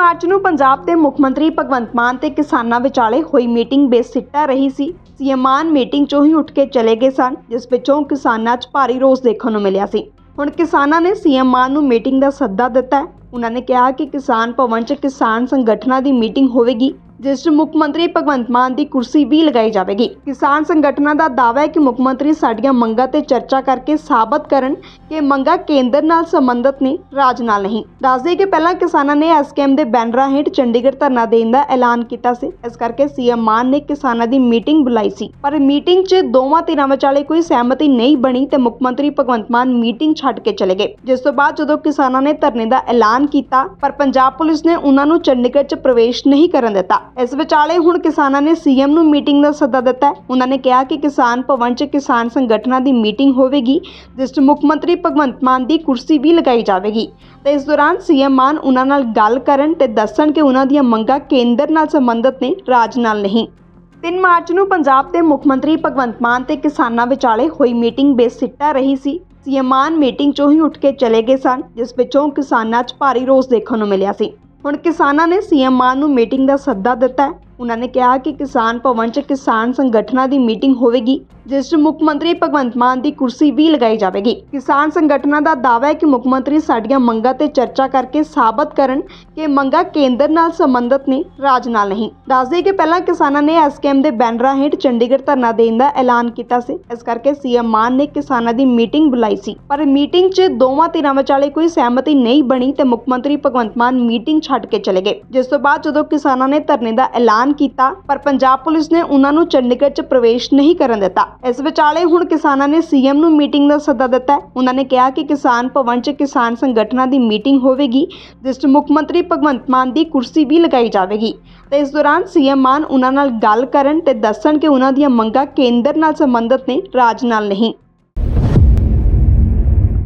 March ਨੂੰ ਪੰਜਾਬ ਦੇ ਮੁੱਖ ਮੰਤਰੀ ਭਗਵੰਤ ਮਾਨ ਤੇ ਕਿਸਾਨਾਂ ਵਿਚਾਲੇ ਹੋਈ ਮੀਟਿੰਗ ਬੇਸਿੱਟਾ ਰਹੀ ਸੀ। ਸੀਐਮ ਮਾਨ ਮੀਟਿੰਗ ਚੋਂ ਹੀ ਉੱਠ ਕੇ ਚਲੇ ਗਏ ਸਨ, ਜਿਸ ਵਿੱਚੋਂ ਕਿਸਾਨਾਂ 'ਚ ਭਾਰੀ ਰੋਸ ਦੇਖਣ ਨੂੰ ਮਿਲਿਆ ਸੀ। ਹੁਣ ਕਿਸਾਨਾਂ ਨੇ ਸੀਐਮ ਮਾਨ ਨੂੰ ਮੀਟਿੰਗ ਦਾ ਸੱਦਾ ਦਿੱਤਾ ਹੈ। ਉਹਨਾਂ ਨੇ ਕਿਹਾ ਕਿ ਕਿਸਾਨ ਭਵਨ 'ਚ ਕਿਸਾਨ ਸੰਗਠਨਾਂ ਦੀ ਮੀਟਿੰਗ ਹੋਵੇਗੀ। ਜਿਸ 'ਚ ਮੁੱਖ ਮੰਤਰੀ ਭਗਵੰਤ ਮਾਨ ਦੀ ਕੁਰਸੀ ਵੀ ਲਗਾਈ ਜਾਵੇਗੀ। ਕਿਸਾਨ ਸੰਗਠਨਾਂ ਦਾ ਦਾਅਵਾ ਹੈ ਕਿ ਮੁੱਖ ਮੰਤਰੀ ਸਾਡੀਆਂ ਮੰਗਾਂ ਤੇ ਚਰਚਾ ਕਰਕੇ ਸਾਬਤ ਕਰਨ ਕਿ ਮੰਗਾਂ ਕੇਂਦਰ ਨਾਲ ਸੰਬੰਧਿਤ ਨੇ ਰਾਜ ਨਾਲ ਨਹੀਂ। ਦੱਸਦੇ ਕਿ ਪਹਿਲਾਂ ਕਿਸਾਨਾਂ ਨੇ ਐਸਕੇਐਮ ਦੇ ਬੈਨਰਾਂ ਹੇਠ ਚੰਡੀਗੜ੍ਹ ਧਰਨਾ ਦੇਣ ਦਾ ਐਲਾਨ ਕੀਤਾ ਸੀ। ਇਸ ਕਰਕੇ ਸੀਐਮ ਮਾਨ ਨੇ ਕਿਸਾਨਾਂ ਦੀ ਮੀਟਿੰਗ ਬੁਲਾਈ ਸੀ। ਪਰ ਮੀਟਿੰਗ 'ਚ ਦੋਵਾਂ ਧਿਰਾਂ ਵਿਚਾਲੇ ਕੋਈ ਸਹਿਮਤੀ ਨਹੀਂ ਬਣੀ ਤੇ ਮੁੱਖ ਮੰਤਰੀ ਭਗਵੰਤ ਮਾਨ ਮੀਟਿੰਗ ਛੱਡ ਕੇ ਚਲੇ ਗਏ। ਜਿਸ ਤੋਂ ਬਾਅਦ ਜਦੋਂ ਕਿਸਾਨਾਂ ਨੇ ਧਰਨੇ ਦਾ ਐਲਾਨ ਕੀਤਾ, ਪਰ ਪੰਜਾਬ ਪੁਲਿਸ ਨੇ ਉਹਨਾਂ ਨੂੰ ਚੰਡੀਗੜ੍ਹ 'ਚ ਪ੍ਰਵੇਸ਼ ਨਹੀਂ ਕਰਨ ਦਿੱਤਾ। ਇਸ ਵਿਚਾਲੇ ਹੁਣ ਕਿਸਾਨਾਂ ਨੇ ਸੀਐਮ ਨੂੰ ਮੀਟਿੰਗ ਦਾ ਸੱਦਾ ਦਿੱਤਾ ਉਹਨਾਂ ਨੇ ਕਿਹਾ ਕਿ ਕਿਸਾਨ ਭਵਨ 'ਚ ਕਿਸਾਨ ਸੰਗਠਨਾਂ ਦੀ ਮੀਟਿੰਗ ਹੋਵੇਗੀ, ਜਿਸ 'ਚ ਮੁੱਖ ਮੰਤਰੀ ਭਗਵੰਤ ਮਾਨ ਦੀ ਕੁਰਸੀ ਵੀ ਲਗਾਈ ਜਾਵੇਗੀ। ਤੇ ਇਸ ਦੌਰਾਨ ਸੀਐਮ ਮਾਨ ਉਹਨਾਂ ਨਾਲ ਗੱਲ ਕਰਨ ਤੇ ਦੱਸਣ ਕਿ ਉਹਨਾਂ ਦੀਆਂ ਮੰਗਾਂ ਕੇਂਦਰ ਨਾਲ ਸੰਬੰਧਿਤ ਨੇ, ਰਾਜ ਨਾਲ ਨਹੀਂ। 3 ਮਾਰਚ ਨੂੰ ਪੰਜਾਬ ਦੇ ਮੁੱਖ ਮੰਤਰੀ ਭਗਵੰਤ ਮਾਨ ਤੇ ਕਿਸਾਨਾਂ ਵਿਚਾਲੇ ਹੋਈ ਮੀਟਿੰਗ ਬੇਸਿੱਟਾ ਰਹੀ ਸੀ। ਸੀਐਮ ਮਾਨ ਮੀਟਿੰਗ ਚੋਂ ਹੀ ਉੱਠ ਕੇ ਚਲੇ ਗਏ ਸਨ, ਜਿਸ ਵਿੱਚੋਂ ਕਿਸਾਨਾਂ 'ਚ ਭਾਰੀ ਰੋਸ ਦੇਖਣ ਨੂੰ ਮਿਲਿਆ ਸੀ। ਹੁਣ ਕਿਸਾਨਾਂ ਨੇ ਸੀਐਮ ਮਾਨ ਨੂੰ ਮੀਟਿੰਗ ਦਾ ਸੱਦਾ ਦਿੱਤਾ ਹੈ। ਉਨ੍ਹਾਂ ਨੇ ਕਿਹਾ ਕਿ ਕਿਸਾਨ ਭਵਨ 'ਚ ਕਿਸਾਨ ਸੰਗਠਨਾਂ ਦੀ ਮੀਟਿੰਗ ਹੋਵੇਗੀ, ਜਿਸ 'ਚ ਮੁੱਖ ਮੰਤਰੀ ਭਗਵੰਤ ਮਾਨ ਦੀ ਕੁਰਸੀ ਵੀ ਲਗਾਈ ਜਾਵੇਗੀ। ਕਿਸਾਨ ਸੰਗਠਨਾਂ ਦਾ ਦਾਅਵਾ ਹੈ ਕਿ ਮੁੱਖ ਮੰਤਰੀ ਸਾਡੀਆਂ ਮੰਗਾਂ ਤੇ ਚਰਚਾ ਕਰਕੇ ਸਾਬਤ ਕਰਨ ਕਿ ਮੰਗਾਂ ਕੇਂਦਰ ਨਾਲ ਸੰਬੰਧਿਤ ਨੇ, ਰਾਜ ਨਾਲ ਨਹੀਂ। ਦੱਸਦੇ ਕਿ ਪਹਿਲਾਂ ਕਿਸਾਨਾਂ ਨੇ ਐਸਕੇਐਮ ਦੇ ਬੈਨਰਾਂ ਹੇਠ ਚੰਡੀਗੜ੍ਹ ਧਰਨਾ ਦੇਣ ਦਾ ਐਲਾਨ ਕੀਤਾ ਸੀ। ਇਸ ਕਰਕੇ ਸੀਐਮ ਮਾਨ ਨੇ ਕਿਸਾਨਾਂ ਦੀ ਮੀਟਿੰਗ ਬੁਲਾਈ ਸੀ। ਪਰ ਮੀਟਿੰਗ 'ਚ ਦੋਵਾਂ ਧਿਰਾਂ ਵਿਚਾਲੇ ਕੋਈ ਸਹਿਮਤੀ ਨਹੀਂ ਬਣੀ ਤੇ ਮੁੱਖ ਮੰਤਰੀ ਭਗਵੰਤ ਮਾਨ ਮੀਟਿੰਗ ਛੱਡ ਕੇ ਚਲੇ ਗਏ, ਜਿਸ ਤੋਂ ਬਾਅਦ ਜਦੋਂ ਕਿਸਾਨਾਂ ਨੇ ਧਰਨੇ ਦਾ ਐਲਾਨ ਐਲਾਨ ਕੀਤਾ, ਪਰ ਪੰਜਾਬ ਪੁਲਿਸ ਨੇ ਉਹਨਾਂ ਨੂੰ ਚੰਡੀਗੜ੍ਹ 'ਚ ਪ੍ਰਵੇਸ਼ ਨਹੀਂ ਕਰਨ ਦਿੱਤਾ। ਇਸ ਵਿਚਾਲੇ ਹੁਣ ਕਿਸਾਨਾਂ ਨੇ ਸੀਐਮ ਨੂੰ ਮੀਟਿੰਗ ਦਾ ਸੱਦਾ ਦਿੱਤਾ ਹੈ। ਉਹਨਾਂ ਨੇ ਕਿਹਾ ਕਿ ਕਿਸਾਨ ਭਵਨ 'ਚ ਕਿਸਾਨ ਸੰਗਠਨਾਂ ਦੀ ਮੀਟਿੰਗ ਹੋਵੇਗੀ, ਜਿਸ 'ਚ ਮੁੱਖ ਮੰਤਰੀ ਭਗਵੰਤ ਮਾਨ ਦੀ ਕੁਰਸੀ ਵੀ ਲਗਾਈ ਜਾਵੇਗੀ। ਤੇ ਇਸ ਦੌਰਾਨ ਸੀਐਮ ਮਾਨ ਉਹਨਾਂ ਨਾਲ ਗੱਲ ਕਰਨ ਤੇ ਦੱਸਣ ਕਿ ਉਹਨਾਂ ਦੀਆਂ ਮੰਗਾਂ ਕੇਂਦਰ ਨਾਲ ਸੰਬੰਧਿਤ ਨੇ, ਰਾਜ ਨਾਲ ਨਹੀਂ।